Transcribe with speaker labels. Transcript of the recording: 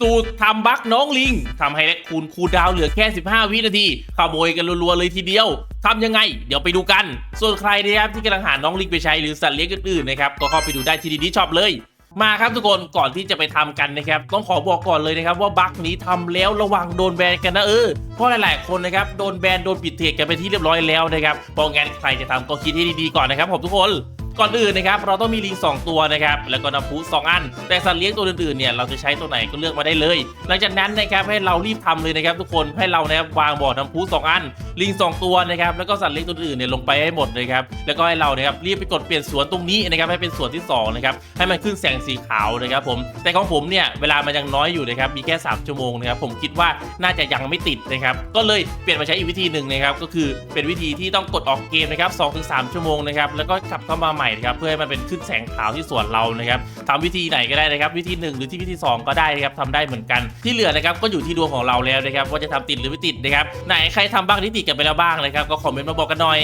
Speaker 1: สูตรทำบั๊กน้องลิงทำให้แลกคูณคูดาวเหลือแค่ 15 วินาทีขโมยกันรัวๆเลยทีเดียวทำยังไง เดี๋ยวไปดูกัน ส่วนใครนะครับที่กำลังหาน้องลิงไปใช้หรือสัตว์เลี้ยงอื่นๆนะครับก็เข้าไปดูได้ที่ดีดีช็อปเลยมาครับทุกคนก่อนที่จะไปทำกันนะครับต้องขอบอกก่อนเลยนะครับว่าบั๊กนี้ทำแล้วระวังโดนแบนกันนะเออเพราะหลาย ๆ คนนะครับโดนแบนโดนปิดเทรดกันไปที่เรียบร้อยแล้วนะครับเพราะงั้นใครจะทำก็คิดให้ดี ๆ ก่อนนะครับผมทุกคน ก่อนอื่นนะครับเราต้องมีลิง 2 ตัวนะครับแล้วก็น้ำพุ2อัน แต่สัตว์เลี้ยงตัวอื่นๆเนี่ยเราจะใช้ตัวไหนก็เลือกมาได้เลย หลังจากนั้นนะครับให้เรารีบทำเลยนะครับทุกคนให้เรานะครับวางบ่อน้ำพุ2อัน ลิง2ตัวนะครับแล้วก็สัตว์เลี้ยงตัวอื่นเนี่ยลงไปให้หมดนะครับแล้วก็ให้เรานะครับรีบไปกดเปลี่ยนสวนตรงนี้นะครับให้เป็นสวนที่2นะครับให้มันขึ้นแสงสีขาวนะครับผมแต่ของผมเนี่ยเวลามันยังน้อยอยู่นะครับมีแค่ 3 ชั่วโมงนะครับผมคิดว่าน่าจะยังไม่ติดนะครับก็เลยเปลี่ยนมาใช้อีกวิธีหนึ่งนะครับก็คือเป็นวิธีที่ต้องกดออกเกมนะครับ2-3ชั่วโมงนะครับแล้วก็กลับเข้ามาใหม่นะครับเพื่อให้มันเป็นขึ้นแสงขาวที่สวนเรานะครับทำวิธีไหนก็ได้นะครับ วิธีหนึ่งหรือที่วิธีสองก็ได้นะครับทำได้เหมือนกันที่เหลือนะครับก็อยู่ที่ดวงของเราแล้วนะครับว่าจะทำติดหรือไม่ติดนะครับไหนใครทำบ้างที่ติดกันไปแล้วบ้างนะครับ ก็คอมเมนต์มาบอกกันหน่อย